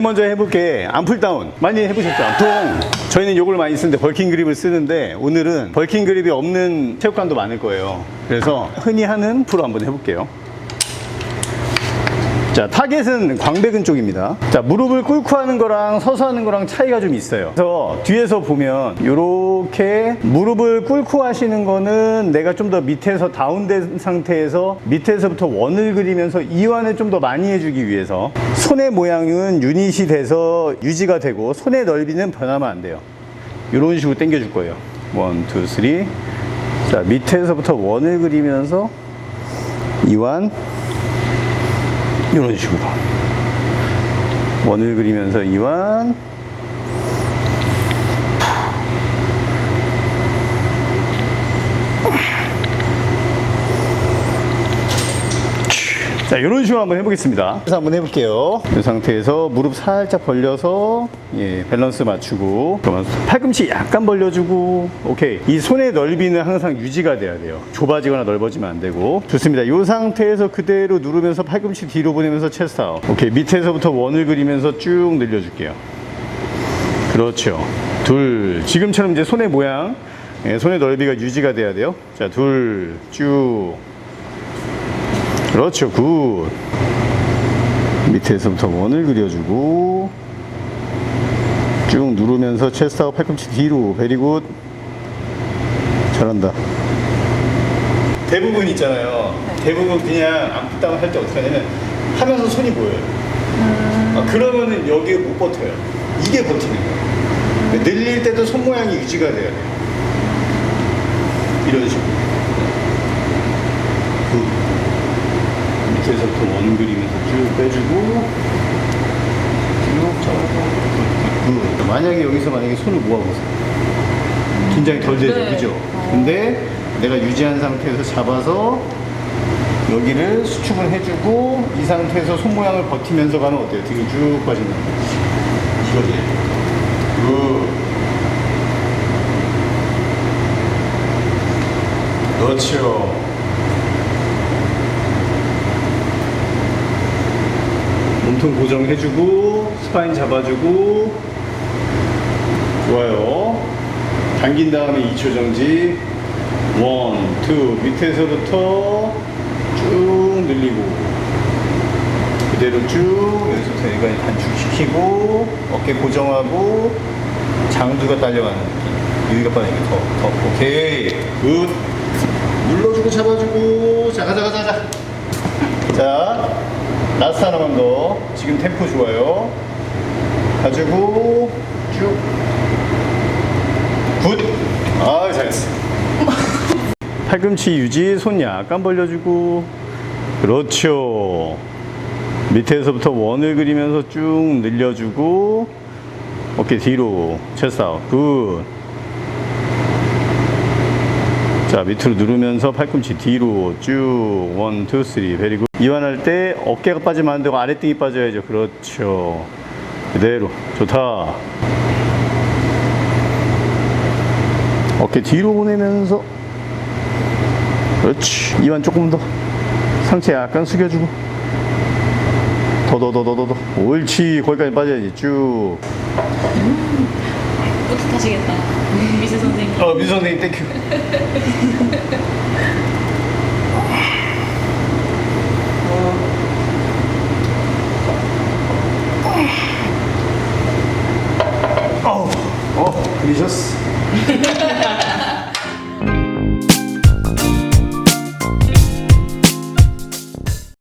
먼저 해볼게. 암풀다운. 많이 해보셨죠? 보통 저희는 요걸 많이 쓰는데 벌킹 그립을 쓰는데 오늘은 벌킹 그립이 없는 체육관도 많을 거예요. 그래서 흔히 하는 프로 한번 해볼게요 자 타겟은 광배근 쪽입니다. 자 무릎을 꿇고 하는 거랑 서서 하는 거랑 차이가 좀 있어요. 그래서 뒤에서 보면 이렇게 무릎을 꿇고 하시는 거는 내가 좀 더 밑에서 다운된 상태에서 밑에서부터 원을 그리면서 이완을 좀 더 많이 해주기 위해서 손의 모양은 유닛이 돼서 유지가 되고 손의 넓이는 변하면 안 돼요. 이런 식으로 당겨 줄 거예요. 원, 투, 쓰리. 자 밑에서부터 원을 그리면서 이완 이런 식으로. 원을 그리면서 이완 자 이런 식으로 한번 해보겠습니다. 그래서 한번 해볼게요. 이 상태에서 무릎 살짝 벌려서 예, 밸런스 맞추고 그러면 팔꿈치 약간 벌려주고 오케이. 이 손의 넓이는 항상 유지가 돼야 돼요. 좁아지거나 넓어지면 안 되고. 좋습니다. 이 상태에서 그대로 누르면서 팔꿈치 뒤로 보내면서 체스트 아웃. 오케이. 밑에서부터 원을 그리면서 쭉 늘려줄게요. 그렇죠. 둘. 지금처럼 이제 손의 모양 예, 손의 넓이가 유지가 돼야 돼요. 자 둘 쭉 그렇죠. 굿. 밑에서부터 원을 그려주고 쭉 누르면서 체스트하고 팔꿈치 뒤로. 베리굿 잘한다. 대부분 있잖아요. 대부분 그냥 안풋다운 할 때 어떻게 하냐면 하면서 손이 보여요. 아, 그러면은 여기에 못 버텨요. 이게 버티는 거예요. 늘릴 때도 손 모양이 유지가 돼야 돼요. 이런 식으로 밑에서부터 원 그리면서 쭉 빼주고 쭉 잡아서 굿. 만약에 여기서 만약에 손을 모아보세요 긴장이 덜 되죠 네. 그죠? 근데 내가 유지한 상태에서 잡아서 여기를 수축을 해주고 이 상태에서 손 모양을 버티면서 가면 어때요? 뒤로 쭉 빠진다 이거지 굿 그렇죠 몸통 고정해주고 스파인 잡아주고. 좋아요. 당긴 다음에 2초 정지. 원, 투 밑에서부터 쭉 늘리고. 그대로 쭉 여기서부터 여기까지 단축시키고 어깨 고정하고 장두가 딸려가는 느낌. 여기가 빠지게 더, 더 오케이. 굿. 눌러주고 잡아주고. 자 가자 가자 가자 자, 라스트 하나만 더. 지금 템포 좋아요. 가지고 쭉. 굿. 아, 잘했어. 팔꿈치 유지, 손 약간 벌려주고. 그렇죠. 밑에서부터 원을 그리면서 쭉 늘려주고. 어깨 뒤로. 체스 아웃. 굿. 자 밑으로 누르면서 팔꿈치 뒤로 쭉 원, 투, 쓰리 베리굿 이완할 때 어깨가 빠지면 안 되고 아래등이 빠져야죠. 그렇죠. 그대로. 좋다. 어깨 뒤로 보내면서. 그렇지. 이완 조금 더. 상체 약간 숙여주고. 더 더 더 더 더더. 옳지. 거기까지 빠져야지. 쭉 뿌듯하시겠다. 미세 선생님. 어, 미수 선생님 땡큐. 어, 어, 그리셨어.